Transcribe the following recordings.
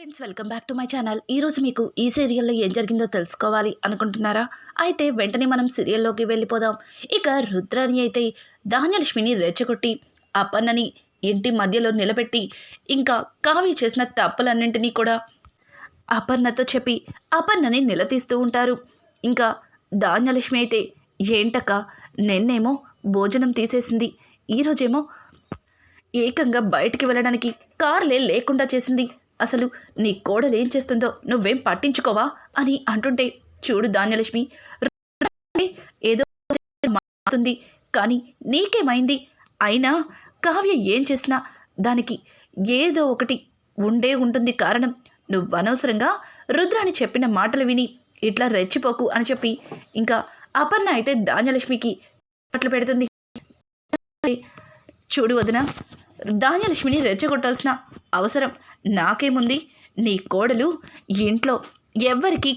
Friends welcome back to my channel. ఈరోజు మీకు ఈ సీరియల్లో ఏం జరిగిందో తెలుసుకోవాలి అనుకుంటున్నారా? అయితే వెంటనే మనం సీరియల్లోకి వెళ్ళిపోదాం. ఇక రుద్రాని అయితే ధాన్యలక్ష్మిని రెచ్చగొట్టి అపన్నని ఇంటి మధ్యలో నిలబెట్టి ఇంకా కావి చేసిన తప్పులన్నింటినీ కూడా అపర్ణతో చెప్పి అపర్ణని నిలదీస్తూ ఉంటారు. ఇంకా ధాన్యలక్ష్మి అయితే ఏంటక్క నిన్నేమో భోజనం తీసేసింది. ఈరోజేమో ఏకంగా బయటికి వెళ్ళడానికి కార్లే లేకుండా చేసింది. అసలు నీ కోడలు ఏం చేస్తుందో నువ్వేం పట్టించుకోవా అని అంటుంటే చూడు ధాన్యలక్ష్మి ఏదో మారుతుంది కానీ నీకేమైంది? అయినా కావ్య ఏం చేసినా దానికి ఏదో ఒకటి ఉండే ఉంటుంది కారణం. నువ్వు అనవసరంగా రుద్రాని చెప్పిన మాటలు విని ఇట్లా రెచ్చిపోకు అని చెప్పి ఇంకా అపర్ణ అయితే ధాన్యలక్ష్మికి పట్లు పెడుతుంది. చూడు వదిన ధాన్యలక్ష్మిని రెచ్చగొట్టాల్సిన అవసరం నాకేముంది నీ కోడలు ఇంట్లో ఎవ్వరికి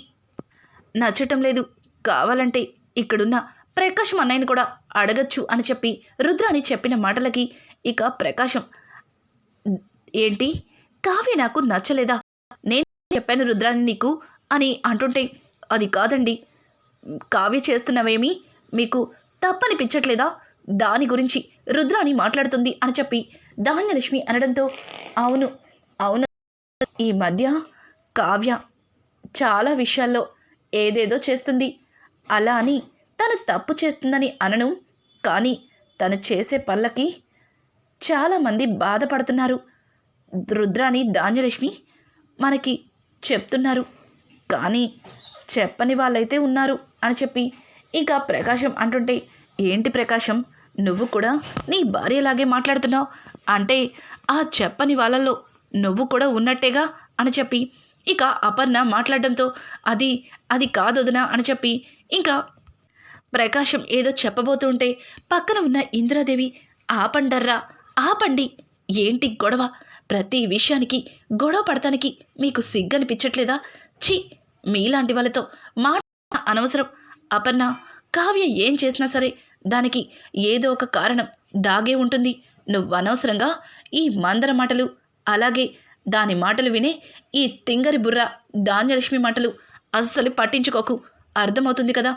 నచ్చటం లేదు. కావాలంటే ఇక్కడున్న ప్రకాశం అన్నయ్యని కూడా అడగచ్చు అని చెప్పి రుద్రాని చెప్పిన మాటలకి ఇక ప్రకాశం ఏంటి? కావ్య నాకు నచ్చలేదా? నేను చెప్పాను రుద్రాణి నీకు అని అంటుంటే అది కాదండి. కావ్య చేస్తున్నవేమి మీకు తప్పనిపించట్లేదా? దాని గురించి రుద్రాణి మాట్లాడుతుంది అని చెప్పి ధాన్యలక్ష్మి అనడంతో అవును అవును. ఈ మధ్య కావ్య చాలా విషయాల్లో ఏదేదో చేస్తుంది. అలా అని తను తప్పు చేస్తుందని అనను. కానీ తను చేసే పనులకి చాలామంది బాధపడుతున్నారు. రుద్రాని ధాన్యలక్ష్మి మనకి చెప్తున్నారు. కానీ చెప్పని వాళ్ళైతే ఉన్నారు అని చెప్పి ఇంకా ప్రకాశం అంటుంటే ఏంటి ప్రకాశం? నువ్వు కూడా నీ భార్యలాగే మాట్లాడుతున్నావు. అంటే ఆ చెప్పని వాళ్ళల్లో నువ్వు కూడా ఉన్నట్టేగా అని చెప్పి. ఇక అపర్ణ మాట్లాడడంతో అది అది కాదొదినా అని చెప్పి. ఇంకా ప్రకాశం ఏదో చెప్పబోతుంటే పక్కన ఉన్న ఇంద్రాదేవి ఆపండర్రా ఆపండి. ఏంటి గొడవ? ప్రతి విషయానికి గొడవ పడటానికి మీకు సిగ్గనిపించట్లేదా? ఛీ మీలాంటి వాళ్ళతో మాట అనవసరం. అపర్ణ కావ్య ఏం చేసినా సరే దానికి ఏదో ఒక కారణం దాగే ఉంటుంది. నువ్వు అనవసరంగా ఈ మందర మాటలు అలాగే దాని మాటలు వినే ఈ తింగరి బుర్ర ధాన్యలక్ష్మి మాటలు అస్సలు పట్టించుకోకు. అర్థమవుతుంది కదా?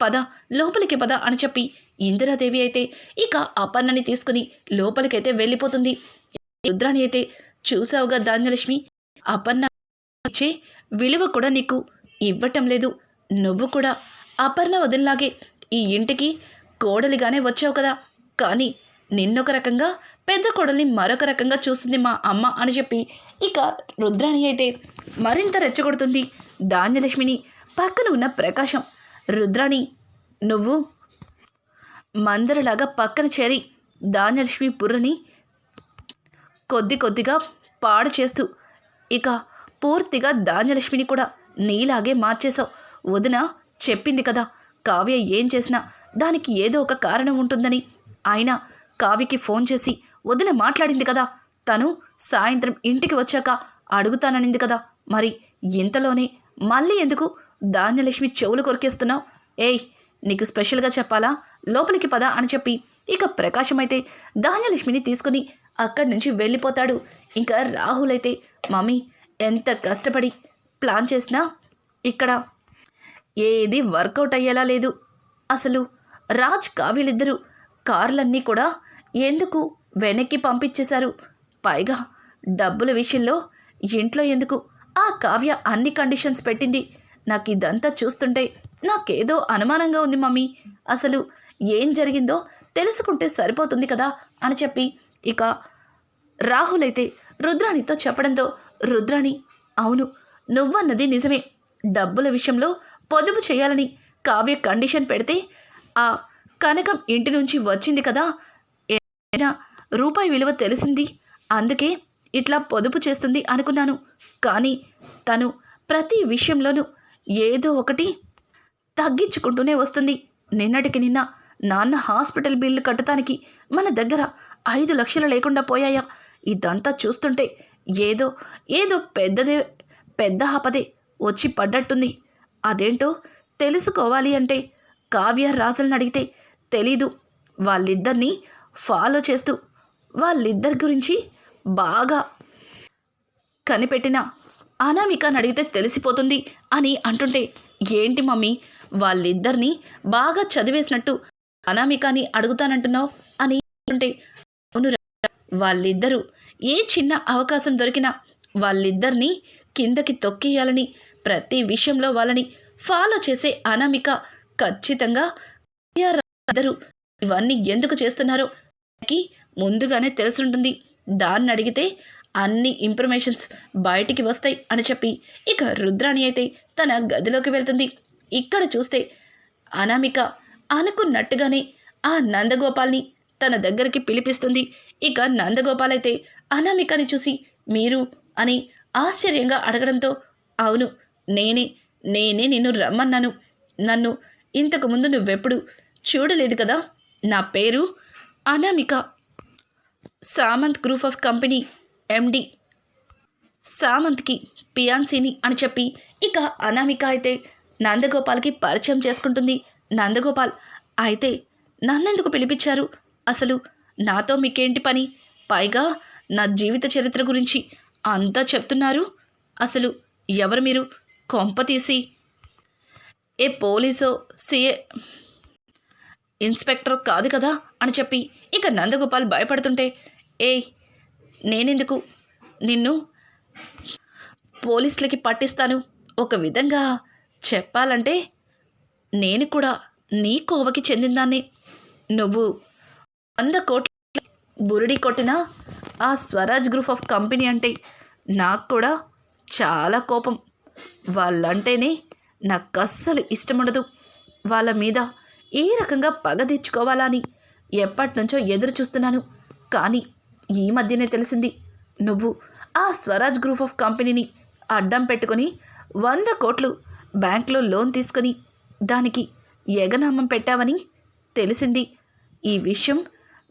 పద లోపలికి పద అని చెప్పి ఇందిరాదేవి అయితే ఇక అపర్ణని తీసుకుని లోపలికైతే వెళ్ళిపోతుంది. రుద్రాణి అయితే చూసావుగా ధాన్యలక్ష్మి? అపర్ణ ఇచ్చే విలువ కూడా నీకు ఇవ్వటం లేదు. నువ్వు కూడా అపర్ణ వదిలిలాగే ఈ ఇంటికి కోడలిగానే వచ్చావు కదా. కానీ నిన్నొక రకంగా పెద్ద కోడల్ని మరొక రకంగా చూస్తుంది మా అమ్మ అని చెప్పి. ఇక రుద్రాణి అయితే మరింత రెచ్చగొడుతుంది. ధాన్యలక్ష్మిని పక్కన ఉన్న ప్రకాశం. రుద్రాణి నువ్వు మందరలాగా పక్కన చేరి ధాన్యలక్ష్మి బుర్రని కొద్ది కొద్దిగా పాడు చేస్తూ ఇక పూర్తిగా ధాన్యలక్ష్మిని కూడా నీలాగే మార్చేశావు. వదిన చెప్పింది కదా కావ్య ఏం చేసినా దానికి ఏదో ఒక కారణం ఉంటుందని. ఆయన కావ్యకి ఫోన్ చేసి వదిన మాట్లాడింది కదా. తను సాయంత్రం ఇంటికి వచ్చాక అడుగుతాననింది కదా. మరి ఇంతలోనే మళ్ళీ ఎందుకు ధాన్యలక్ష్మి చెవులు కొరికేస్తున్నావు? ఏయ్ నీకు స్పెషల్గా చెప్పాలా? లోపలికి పద అని చెప్పి ఇక ప్రకాశం అయితే ధాన్యలక్ష్మిని తీసుకుని అక్కడి నుంచి వెళ్ళిపోతాడు. ఇంకా రాహుల్ అయితే మమ్మీ ఎంత కష్టపడి ప్లాన్ చేసినా ఇక్కడ ఏది వర్కౌట్ అయ్యేలా లేదు. అసలు రాజ్ కావ్యలిద్దరూ కార్లన్నీ కూడా ఎందుకు వెనక్కి పంపించేశారు? పైగా డబ్బుల విషయంలో ఇంట్లో ఎందుకు ఆ కావ్య అన్ని కండిషన్స్ పెట్టింది? నాకు ఇదంతా చూస్తుంటే నాకేదో అనుమానంగా ఉంది మమ్మీ. అసలు ఏం జరిగిందో తెలుసుకుంటే సరిపోతుంది కదా అని చెప్పి ఇక రాహుల్ అయితే రుద్రాణితో చెప్పడంతో రుద్రాణి అవును నువ్వన్నది నిజమే. డబ్బుల విషయంలో పొదుపు చేయాలని కావ్య కండిషన్ పెడితే ఆ కనకం ఇంటి నుంచి వచ్చింది కదా. ఏదైనా రూపాయి విలువ తెలిసింది. అందుకే ఇట్లా పొదుపు చేస్తుంది అనుకున్నాను. కానీ తను ప్రతి విషయంలోనూ ఏదో ఒకటి తగ్గించుకుంటూనే వస్తుంది. నిన్నటికి నిన్న నాన్న హాస్పిటల్ బిల్లు కట్టడానికి మన దగ్గర ఐదు లక్షలు లేకుండా పోయాయా? ఇదంతా చూస్తుంటే ఏదో ఏదో పెద్దదే పెద్ద ఆపదే వచ్చి పడ్డట్టుంది. అదేంటో తెలుసుకోవాలి అంటే కావ్య రాజులను అడిగితే తెలీదు. వాళ్ళిద్దరినీ ఫాలో చేస్తూ వాళ్ళిద్దరి గురించి బాగా కనిపెట్టిన అనామికని అడిగితే తెలిసిపోతుంది అని అంటుంటే ఏంటి మమ్మీ వాళ్ళిద్దరినీ బాగా చదివేసినట్టు అనామికని అడుగుతానంటున్నావు? అని అంటుంటే అవును వాళ్ళిద్దరూ ఏ చిన్న అవకాశం దొరికినా వాళ్ళిద్దరినీ కిందకి తొక్కేయాలని ప్రతి విషయంలో వాళ్ళని ఫాలో చేసే అనామిక ఖచ్చితంగా ఇద్దరు ఇవన్నీ ఎందుకు చేస్తున్నారో ముందుగానే తెలుసుంటుంది. దాన్ని అడిగితే అన్ని ఇన్ఫర్మేషన్స్ బయటికి వస్తాయి అని చెప్పి ఇక రుద్రాణి అయితే తన గదిలోకి వెళ్తుంది. ఇక్కడ చూస్తే అనామిక అనుకున్నట్టుగానే ఆ నందగోపాల్ని తన దగ్గరికి పిలిపిస్తుంది. ఇక నందగోపాల్ అయితే అనామికని చూసి మీరు? అని ఆశ్చర్యంగా అడగడంతో అవును నేనే నేనే నిన్ను రమ్మన్నాను. నన్ను ఇంతకు ముందు నువ్వెప్పుడు చూడలేదు కదా? నా పేరు Anamika. Samanth group of company MD సామంత్కి పియాన్సీని అని చెప్పి ఇక అనామిక అయితే నందగోపాల్కి పరిచయం చేసుకుంటుంది. నందగోపాల్ అయితే నన్నెందుకు పిలిపించారు? అసలు నాతో మీకేంటి పని? పైగా నా జీవిత చరిత్ర గురించి అంతా చెప్తున్నారు. అసలు ఎవరు మీరు? కొంప తీసి ఏ పోలీసో సిఏ ఇన్స్పెక్టర్ కాదు కదా అని చెప్పి ఇక నందగోపాల్ భయపడుతుంటే ఏ నేనెందుకు? నిన్ను పోలీసులకి పట్టిస్తాను. ఒక విధంగా చెప్పాలంటే నేను కూడా నీ కోవకి చెందిందాన్ని. నువ్వు వంద కోట్ల బురుడి కొట్టిన ఆ స్వరాజ్ గ్రూప్ ఆఫ్ కంపెనీ అంటే నాకు కూడా చాలా కోపం. వాళ్ళంటేనే నాకు అస్సలు ఇష్టముండదు. వాళ్ళ మీద ఏ రకంగా పగ తెచ్చుకోవాలని ఎప్పటినుంచో ఎదురు చూస్తున్నాను. కానీ ఈ మధ్యనే తెలిసింది నువ్వు ఆ స్వరాజ్ గ్రూప్ ఆఫ్ కంపెనీని అడ్డం పెట్టుకొని వంద కోట్లు బ్యాంక్లో లోన్ తీసుకొని దానికి ఎగనామం పెట్టావని తెలిసింది. ఈ విషయం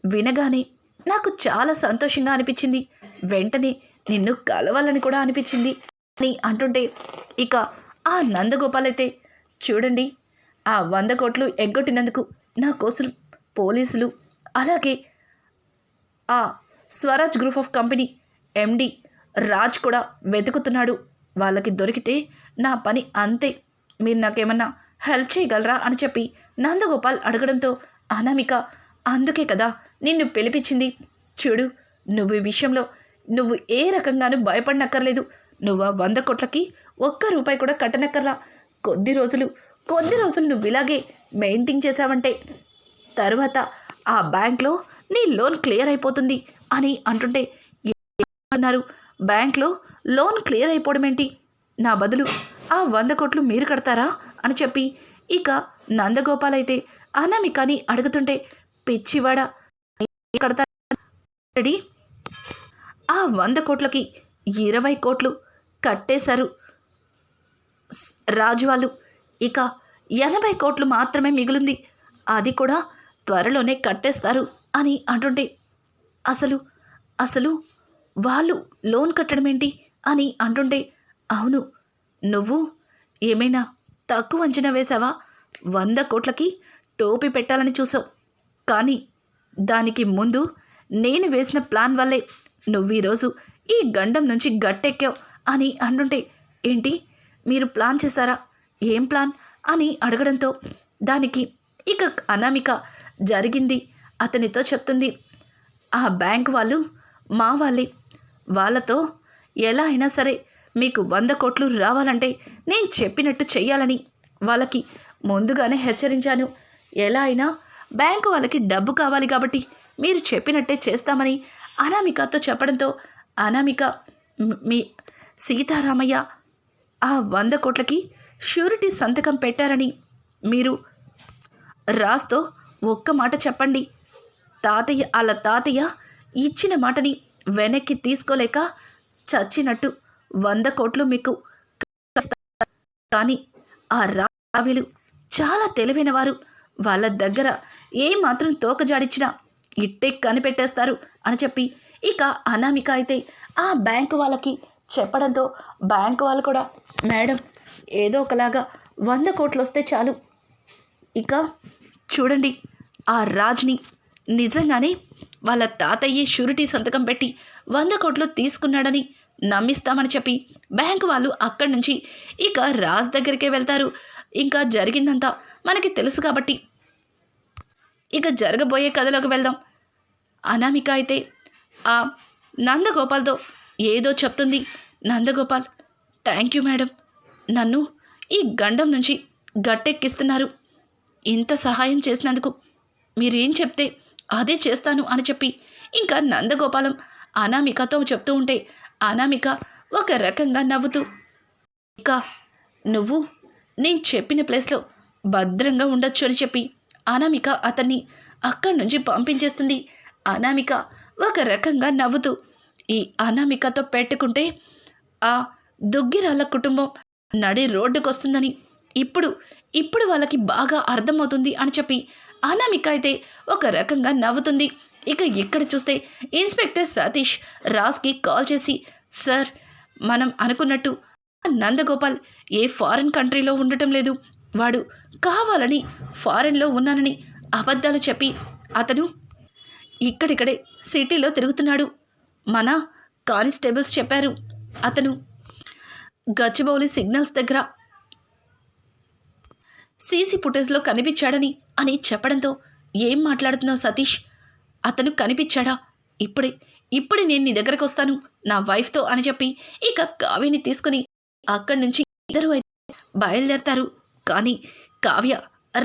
వినగానే నాకు చాలా సంతోషంగా అనిపించింది. వెంటనే నిన్ను కలవాలని కూడా అనిపించింది. అని అంటుంటే ఇక ఆ నందగోపాల్ అయితే చూడండి ఆ వంద కోట్లు ఎగ్గొట్టినందుకు నా కోసం పోలీసులు అలాగే ఆ Swaraj group of company MD Raj కూడా వెతుకుతున్నాడు. వాళ్ళకి దొరికితే నా పని అంతే. మీరు నాకేమన్నా హెల్ప్ చేయగలరా? అని చెప్పి నందగోపాల్ అడగడంతో అనామిక అందుకే కదా నిన్ను పిలిపించింది. చూడు నువ్వు ఈ విషయంలో నువ్వు ఏ రకంగానూ భయపడనక్కర్లేదు. నువ్వు ఆ వంద కోట్లకి ఒక్క రూపాయి కూడా కట్టనక్కర్లా. కొద్ది రోజులు కొద్ది రోజులు నువ్వు ఇలాగే మెయింటైన్ చేసావంటే తర్వాత ఆ బ్యాంక్లో నీ లోన్ క్లియర్ అయిపోతుంది అని అంటుంటే అన్నారు బ్యాంక్లో లోన్ క్లియర్ అయిపోవడం ఏంటి? నా బదులు ఆ వంద కోట్లు మీరు కడతారా అని చెప్పి ఇక నందగోపాల్ అయితే అనామికని అడుగుతుంటే పిచ్చివాడ కడతా ఆ వంద కోట్లకి ఇరవై కోట్లు కట్టేశారు. రాజు వాళ్ళు ఇక ఎనభై కోట్లు మాత్రమే మిగులుంది. అది కూడా త్వరలోనే కట్టేస్తారు అని అంటుంటే అసలు అసలు వాళ్ళు లోన్ కట్టడం ఏంటి అని అంటుంటే అవును నువ్వు ఏమైనా తక్కువ అంచనా వేశావా? వంద కోట్లకి టోపీ పెట్టాలని చూసావు కానీ దానికి ముందు నేను వేసిన ప్లాన్ వల్లే నువ్వు ఈరోజు ఈ గండం నుంచి గట్టెక్కావు అని అంటుంటే ఏంటి? మీరు ప్లాన్ చేశారా? ఏం ప్లాన్? అని అడగడంతో దానికి ఇక అనామిక జరిగింది. అతనితో చెప్తుంది ఆ బ్యాంక్ వాళ్ళు మా వాళ్ళే. వాళ్ళతో ఎలా అయినా సరే మీకు వంద కోట్లు రావాలంటే నేను చెప్పినట్టు చెయ్యాలని వాళ్ళకి ముందుగానే హెచ్చరించాను. ఎలా అయినా బ్యాంకు వాళ్ళకి డబ్బు కావాలి కాబట్టి మీరు చెప్పినట్టే చేస్తామని అనామికతో చెప్పడంతో అనామిక మీ సీతారామయ్య ఆ వంద కోట్లకి ష్యూరిటీ సంతకం పెట్టారని మీరు రాస్తో ఒక్క మాట చెప్పండి. తాతయ్య అలా తాతయ్య ఇచ్చిన మాటని వెనక్కి తీసుకోలేక చచ్చినట్టు వంద కోట్లు మీకు కానీ ఆ రావిలు చాలా తెలివైన వారు వాళ్ళ దగ్గర ఏ మాత్రం తోకజాడిచ్చినా ఇట్టే కనిపెట్టేస్తారు అని చెప్పి ఇక అనామిక అయితే ఆ బ్యాంకు వాళ్ళకి చెప్పడంతో బ్యాంకు వాళ్ళు కూడా మేడం ఏదో ఒకలాగా వంద కోట్లు వస్తే చాలు. ఇక చూడండి ఆ రాజ్ని నిజంగానే వాళ్ళ తాతయ్య షూరిటీ సంతకం పెట్టి వంద కోట్లు తీసుకున్నాడని నమ్మిస్తామని చెప్పి బ్యాంకు వాళ్ళు అక్కడి నుంచి ఇక రాజ్ దగ్గరికే వెళ్తారు. ఇంకా జరిగిందంతా మనకి తెలుసు కాబట్టి ఇక జరగబోయే కథలోకి వెళ్దాం. అనామిక అయితే ఆ నందగోపాల్తో ఏదో చెప్తుంది నందగోపాల్. Thank you madam. నన్ను ఈ గండం నుంచి గట్టెక్కిస్తున్నారు. ఇంత సహాయం చేసినందుకు మీరేం చెప్తే అదే చేస్తాను అని చెప్పి ఇంకా నందగోపాలం అనామికతో చెప్తూ ఉంటే అనామిక ఒక రకంగా నవ్వుతూ ఇక నువ్వు నేను చెప్పిన ప్లేస్లో భద్రంగా ఉండొచ్చు అని చెప్పి అనామిక అతన్ని అక్కడి నుంచి పంపించేస్తుంది. అనామిక ఒక రకంగా నవ్వుతూ ఈ అనామికతో పెట్టుకుంటే ఆ దుగ్గిరాళ్ళ కుటుంబం నడి రోడ్డుకు వస్తుందని ఇప్పుడు ఇప్పుడు వాళ్ళకి బాగా అర్థమవుతుంది అని చెప్పి అనామిక అయితే ఒక రకంగా నవ్వుతుంది. ఇక ఇక్కడ చూస్తే ఇన్స్పెక్టర్ సతీష్ రాజ్కి కాల్ చేసి సార్ మనం అనుకున్నట్టు నందగోపాల్ ఏ ఫారిన్ కంట్రీలో ఉండటం లేదు. వాడు కావాలని ఫారెన్లో ఉన్నానని అబద్ధాలు చెప్పి అతను ఇక్కడిక్కడే సిటీలో తిరుగుతున్నాడు. మన కానిస్టేబుల్స్ చెప్పారు. అతను గచ్చిబౌలి సిగ్నల్స్ దగ్గర సీసీ ఫుటేజ్లో కనిపించాడని అని చెప్పడంతో ఏం మాట్లాడుతున్నావు సతీష్? అతను కనిపించాడా? ఇప్పుడే ఇప్పుడే నేను నీ దగ్గరకు వస్తాను నా వైఫ్తో అని చెప్పి ఇక కావ్యని తీసుకుని అక్కడి నుంచి ఇద్దరు అయితే బయలుదేరతారు. కానీ కావ్య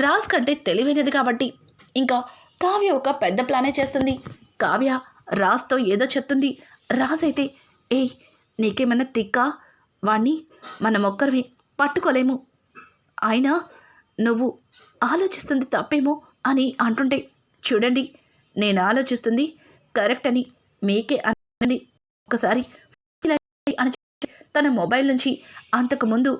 రాజ్ కంటే తెలివైనది కాబట్టి ఇంకా కావ్య ఒక పెద్ద ప్లానే చేస్తుంది. కావ్య రాజ్తో ఏదో చెప్తుంది. రాజ్ అయితే ఏయ్ నీకేమైనా తిక్కా? వాణ్ణి మనం ఒక్కరివి పట్టుకోలేము. అయినా నువ్వు ఆలోచిస్తుంది తప్పేమో అని అంటుంటే చూడండి నేను ఆలోచిస్తుంది కరెక్ట్ అని మీకే అన్నది ఒకసారి అని తన మొబైల్ నుంచి అంతకుముందు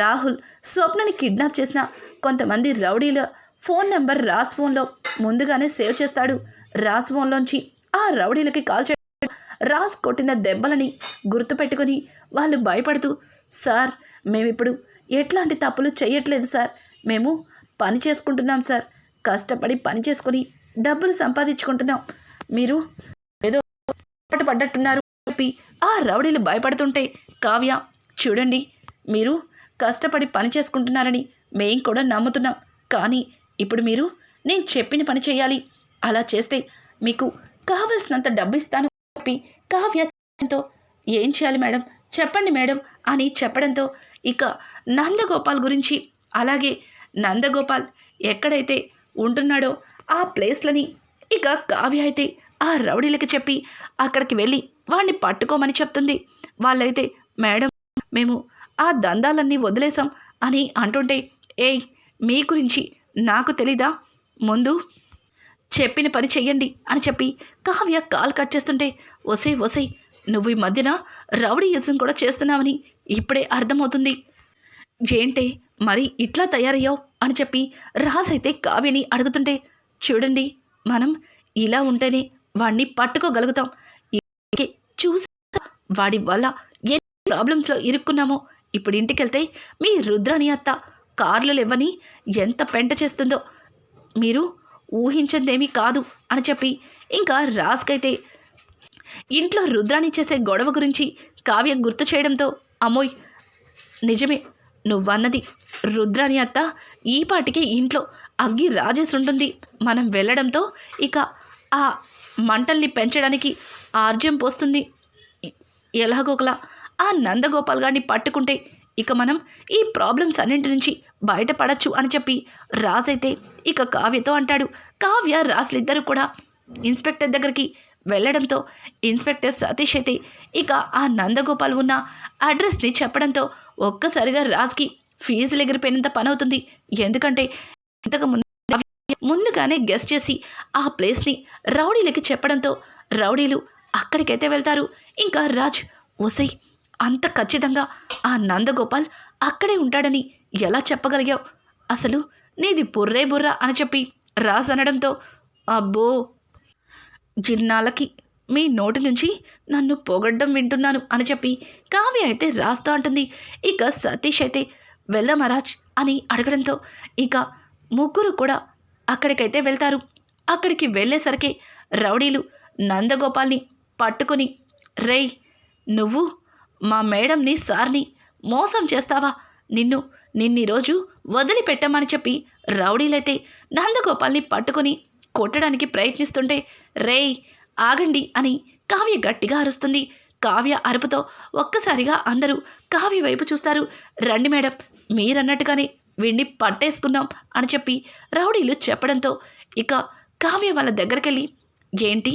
రాహుల్ స్వప్నని కిడ్నాప్ చేసిన కొంతమంది రౌడీల ఫోన్ నెంబర్ రాజ్ ఫోన్లో ముందుగానే సేవ్ చేస్తాడు. రాజ్ ఫోన్లోంచి ఆ రౌడీలకి కాల్ చేయడం రాజ్ కొట్టిన దెబ్బలని గుర్తుపెట్టుకుని వాళ్ళు భయపడుతూ సార్ మేమిప్పుడు ఎట్లాంటి తప్పులు చేయట్లేదు సార్. మేము పని చేసుకుంటున్నాం సార్. కష్టపడి పని చేసుకొని డబ్బులు సంపాదించుకుంటున్నాం. మీరు ఏదో పడ్డట్టున్నారు. చెప్పి ఆ రౌడీలు భయపడుతుంటే కావ్య చూడండి మీరు కష్టపడి పని చేసుకుంటున్నారని మేం కూడా నమ్ముతున్నాం. కానీ ఇప్పుడు మీరు నేను చెప్పిన పని చేయాలి. అలా చేస్తే మీకు కావలసినంత డబ్బు ఇస్తాను చెప్పి కావ్యంతో ఏం చేయాలి మేడం? చెప్పండి మేడం అని చెప్పడంతో ఇక నందగోపాల్ గురించి అలాగే నందగోపాల్ ఎక్కడైతే ఉంటున్నాడో ఆ ప్లేస్లని ఇక కావ్య అయితే ఆ రౌడీలకి చెప్పి అక్కడికి వెళ్ళి వాడిని పట్టుకోమని చెప్తుంది. వాళ్ళైతే మేడం మేము ఆ దందాలన్నీ వదిలేసాం అని అంటుంటే ఏయ్ మీ గురించి నాకు తెలీదా? ముందు చెప్పిన పని చెయ్యండి అని చెప్పి కావ్య కాల్ కట్ చేస్తుంటే ఒసై ఒసై నువ్వు ఈ మధ్యన రౌడీ యుద్ధం కూడా చేస్తున్నావని ఇప్పుడే అర్థమవుతుంది. ఏంటే మరి ఇట్లా తయారయ్యావు? అని చెప్పి రాజ్ అయితే కావ్యని అడుగుతుంటే చూడండి మనం ఇలా ఉంటేనే వాడిని పట్టుకోగలుగుతాం. చూసి వాడి వల్ల ఎన్ని ప్రాబ్లమ్స్లో ఇరుక్కున్నామో. ఇప్పుడు ఇంటికెళ్తే మీ రుద్రాని అత్త కార్లు ఇవ్వని ఎంత పెంట చేస్తుందో మీరు ఊహించిందేమీ కాదు అని చెప్పి ఇంకా రాజ్కైతే ఇంట్లో రుద్రాణి చేసే గొడవ గురించి కావ్య గుర్తు చేయడంతో అమ్మోయ్ నిజమే నువ్వన్నది. రుద్రాని అత్త ఈ పాటికి ఇంట్లో అగ్గి రాజేసి ఉంటుంది. మనం వెళ్ళడంతో ఇక ఆ మంటల్ని పెంచడానికి ఆర్జ్యం పోస్తుంది. ఎలాగోకలా ఆ నందగోపాల్ గారిని పట్టుకుంటే ఇక మనం ఈ ప్రాబ్లమ్స్ అన్నింటి నుంచి బయటపడచ్చు అని చెప్పి రాజైతే ఇక కావ్యతో అంటాడు. కావ్య రాజులిద్దరూ కూడా ఇన్స్పెక్టర్ దగ్గరికి వెళ్ళడంతో ఇన్స్పెక్టర్ సతీష్ అయితే ఇక ఆ నందగోపాల్ ఉన్న అడ్రస్ని చెప్పడంతో ఒక్కసారిగా రాజ్కి ఫీజులు ఎగిరిపోయినంత పని అవుతుంది ఎందుకంటే ఇంతకు ముందు ముందుగానే గెస్ట్ చేసి ఆ ప్లేస్ని రౌడీలకి చెప్పడంతో రౌడీలు అక్కడికైతే వెళ్తారు. ఇంకా రాజ్ ఒసై అంత ఖచ్చితంగా ఆ నందగోపాల్ అక్కడే ఉంటాడని ఎలా చెప్పగలిగావు? అసలు నీది బుర్రే బుర్రా అని చెప్పి రాజ్ అనడంతో అబ్బో! జిన్నాలకి మీ నోటి నుంచి నన్ను పొగడ్డం వింటున్నాను అని చెప్పి కావ్య అయితే రాస్తా అంటుంది. ఇక సతీష్ అయితే వెళ్ళమరాజ్ అని అడగడంతో ఇక ముగ్గురు కూడా అక్కడికైతే వెళ్తారు. అక్కడికి వెళ్ళేసరికి రౌడీలు నందగోపాల్ని పట్టుకొని రేయ్! నువ్వు మా మేడంని సార్ని మోసం చేస్తావా? నిన్ను నిన్నీరోజు వదిలిపెట్టమని చెప్పి రౌడీలైతే నందగోపాల్ని పట్టుకొని కొట్టడానికి ప్రయత్నిస్తుంటే రేయ్ ఆగండి అని కావ్య గట్టిగా అరుస్తుంది. కావ్య అరుపుతో ఒక్కసారిగా అందరూ కావ్య వైపు చూస్తారు. రండి మేడం మీరన్నట్టుగానే వీడిని పట్టేసుకున్నాం అని చెప్పి రౌడీలు చెప్పడంతో ఇక కావ్య వాళ్ళ దగ్గరికెళ్ళి ఏంటి?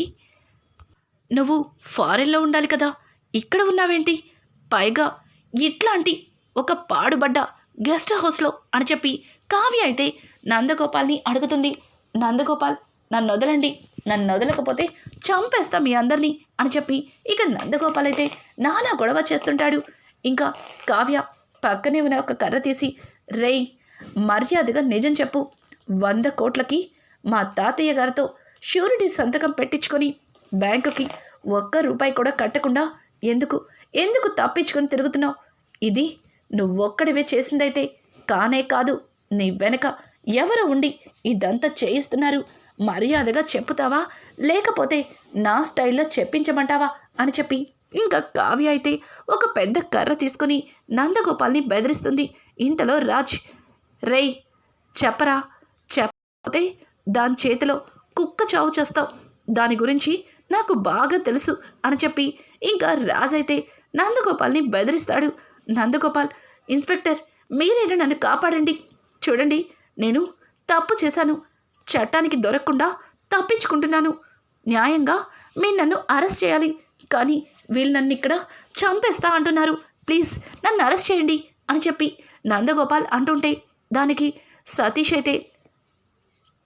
నువ్వు ఫారెన్లో ఉండాలి కదా ఇక్కడ ఉన్నావేంటి? పైగా ఇట్లాంటి ఒక పాడుబడ్డ గెస్ట్ హౌస్లో అని చెప్పి కావ్య అయితే నందగోపాల్ని అడుగుతుంది. నందగోపాల్ నన్ను వదలండి. నన్ను వదలకపోతే చంపేస్తా మీ అందరినీ అని చెప్పి ఇక నందగోపాల్ అయితే నానా గొడవ చేస్తుంటాడు. ఇంకా కావ్య పక్కనే ఉన్న ఒక కర్ర తీసి రేయ్ మర్యాదగా నిజం చెప్పు. వంద కోట్లకి మా తాతయ్య గారితో షూరిటీ సంతకం పెట్టించుకొని బ్యాంకుకి ఒక్క రూపాయి కూడా కట్టకుండా ఎందుకు? ఎందుకు తప్పించుకొని తిరుగుతున్నావు? ఇది నువ్వొక్కడివే చేసిందైతే కానే కాదు. నీ వెనక ఎవరు ఉండి ఇదంతా చేయిస్తున్నారు. మర్యాదగా చెప్పుతావా? లేకపోతే నా స్టైల్లో చెప్పించమంటావా? అని చెప్పి ఇంకా కావ్య అయితే ఒక పెద్ద కర్ర తీసుకుని నందగోపాల్ని బెదిరిస్తుంది. ఇంతలో రాజ్ రేయ్ చెప్పరా? చెప్పకపోతే దాని చేతిలో కుక్క చావు చేస్తావు. దాని గురించి నాకు బాగా తెలుసు అని చెప్పి ఇంకా రాజైతే నందగోపాల్ని బెదిరిస్తాడు. నందగోపాల్ ఇన్స్పెక్టర్ మీరేనా నన్ను కాపాడండి. చూడండి నేను తప్పు చేశాను. చట్టానికి దొరకకుండా తప్పించుకుంటున్నాను. న్యాయంగా మీరు నన్ను అరెస్ట్ చేయాలి. కానీ వీళ్ళు నన్ను ఇక్కడ చంపేస్తా అంటున్నారు. ప్లీజ్ నన్ను అరెస్ట్ చేయండి అని చెప్పి నందగోపాల్ అంటుంటే దానికి సతీష్ అయితే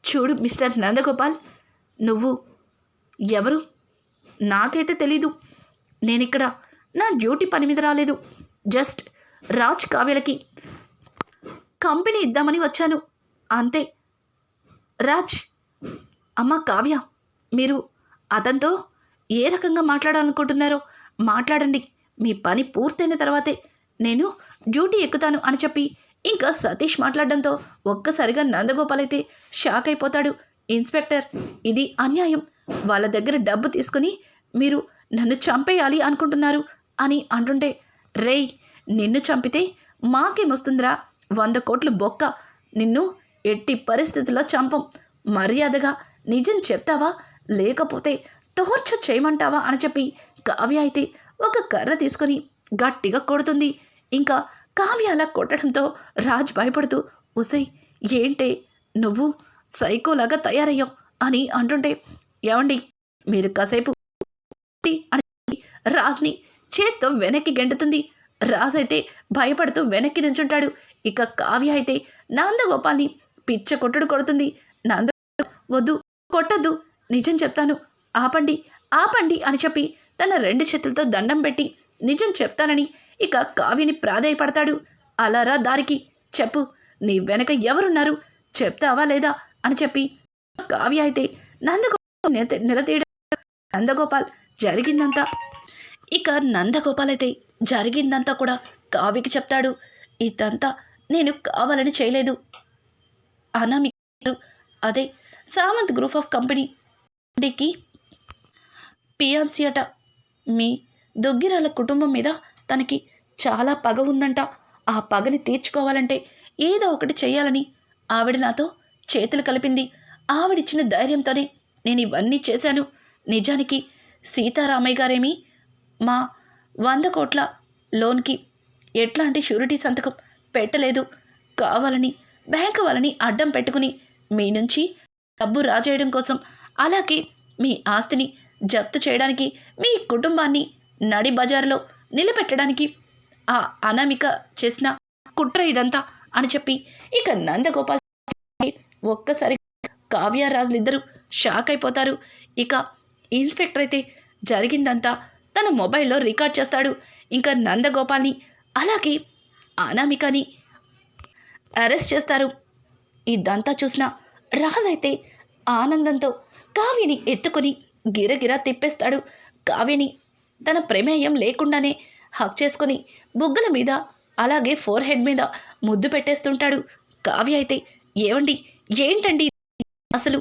చూడు మిస్టర్ నందగోపాల్ నువ్వు ఎవరు? నాకైతే తెలీదు. నేనిక్కడ నా డ్యూటీ పని మీద రాలేదు. జస్ట్ రాజ్ కావ్యలకి కంపెనీ ఇద్దామని వచ్చాను. అంతే. రాజ్ అమ్మ కావ్య మీరు అతనితో ఏ రకంగా మాట్లాడాలనుకుంటున్నారో మాట్లాడండి. మీ పని పూర్తయిన తర్వాతే నేను డ్యూటీ ఎక్కుతాను అని చెప్పి ఇంకా సతీష్ మాట్లాడడంతో ఒక్కసారిగా నందగోపాల్ అయితే షాక్ అయిపోతాడు. ఇన్స్పెక్టర్ ఇది అన్యాయం. వాళ్ళ దగ్గర డబ్బు తీసుకుని మీరు నన్ను చంపేయాలి అనుకుంటున్నారు అని అంటుంటే రేయ్ నిన్ను చంపితే మాకేమొస్తుందిరా వంద కోట్లు బొక్క. నిన్ను ఎట్టి పరిస్థితుల్లో చంపం. మర్యాదగా నిజం చెప్తావా? లేకపోతే టార్చర్ చేయమంటావా? అని చెప్పి కావ్య అయితే ఒక కర్ర తీసుకొని గట్టిగా కొడుతుంది. ఇంకా కావ్య అలా కొట్టడంతో రాజ్ భయపడుతూ ఉసై ఏంటే? నువ్వు సైకోలాగా తయారయ్యావు అని అంటుంటే ఏమండి మీరు కాసేపు అని రాజ్ని చేత్తో వెనక్కి గెంటుతుంది రాజ్ అయితే భయపడుతూ వెనక్కి నుంచుంటాడు. ఇక కావ్య అయితే నందగోపాల్ని పిచ్చ కొట్టుడు కొడుతుంది. నంద వద్దు కొట్టద్దు నిజం చెప్తాను. ఆపండి ఆపండి అని చెప్పి తన రెండు చేతులతో దండం పెట్టి నిజం చెప్తానని ఇక కావ్యని ప్రాధాయపడతాడు. అలారా దారికి చెప్పు నీ వెనక ఎవరున్నారు? చెప్తావా లేదా? అని చెప్పి కావ్య అయితే నందగోపాల్ నిలతీయడం. నిలదీయడం నందగోపాల్ జరిగిందంతా. ఇక నందగోపాల్ అయితే జరిగిందంతా కూడా కావ్యకి చెప్తాడు. ఇదంతా నేను కావాలని చేయలేదు. అనామిక అదే సామంత్ గ్రూప్ ఆఫ్ కంపెనీకి పియాన్సీ అట. మీ దొగ్గిరాల కుటుంబం మీద తనకి చాలా పగ ఉందంట. ఆ పగని తీర్చుకోవాలంటే ఏదో ఒకటి చేయాలని ఆవిడ నాతో చేతులు కలిపింది. ఆవిడిచ్చిన ధైర్యంతోనే నేను ఇవన్నీ చేశాను. నిజానికి సీతారామయ్య గారేమి? మా వంద కోట్ల లోన్కి ఎట్లాంటి షూరిటీ సంతకం పెట్టలేదు. కావాలని బ్యాంకు వాళ్ళని అడ్డం పెట్టుకుని మీ నుంచి డబ్బు రాజేయడం కోసం అలాగే మీ ఆస్తిని జప్తు చేయడానికి మీ కుటుంబాన్ని నడి బజారులో నిలబెట్టడానికి ఆ అనామిక చేసిన కుట్ర ఇదంతా అని చెప్పి ఇక నందగోపాల్ ఒక్కసారి కావ్యరాజులిద్దరూ షాక్ అయిపోతారు ఇక ఇన్స్పెక్టర్ అయితే జరిగిందంతా తన మొబైల్లో రికార్డ్ చేస్తాడు. ఇంకా నందగోపాల్ని అలాగే అనామికని అరెస్ట్ చేస్తారు. ఇదంతా చూసిన రాజ్ అయితే ఆనందంతో కావ్యని ఎత్తుకొని గిరగిరా తిప్పేస్తాడు. కావ్యని తన ప్రమేయం లేకుండానే హక్ చేసుకొని బుగ్గల మీద అలాగే ఫోర్ హెడ్ మీద ముద్దు పెట్టేస్తుంటాడు. కావ్య అయితే ఏమండి ఏంటండి? అసలు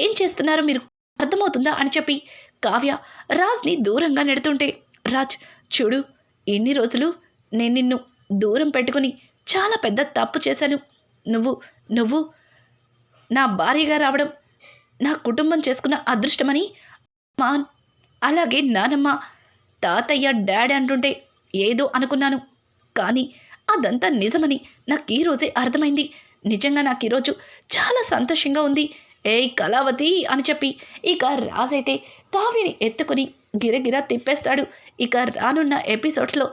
ఏం చేస్తున్నారు మీరు? అర్థమవుతుందా అని చెప్పి కావ్య రాజ్ని దూరంగా నెడుతుంటే రాజ్ చూడు ఎన్ని రోజులు నేను నిన్ను దూరం పెట్టుకుని చాలా పెద్ద తప్పు చేశాను. నువ్వు నువ్వు నా భార్యగా రావడం నా కుటుంబం చేసుకున్న అదృష్టమని మా అలాగే నానమ్మ తాతయ్య డాడీ అంటుంటే ఏదో అనుకున్నాను. కానీ అదంతా నిజమని నాకు ఈరోజే అర్థమైంది. నిజంగా నాకు ఈరోజు చాలా సంతోషంగా ఉంది. ఏయ్ కళావతి అని చెప్పి ఇక రాజైతే కావ్యని ఎత్తుకుని గిరగిరా తిప్పేస్తాడు. ఇక రానున్న ఎపిసోడ్స్లో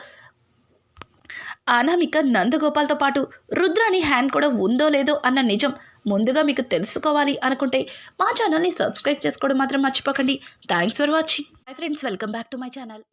అనామిక నందగోపాల్తో పాటు రుద్రాని హ్యాండ్ కూడా ఉందో లేదో అన్న నిజం ముందుగా మీకు తెలుసుకోవాలి అనుకుంటే మా ఛానల్ని సబ్స్క్రైబ్ చేసుకోవడం మాత్రం మర్చిపోకండి. Thanks for watching. My friends welcome back to my channel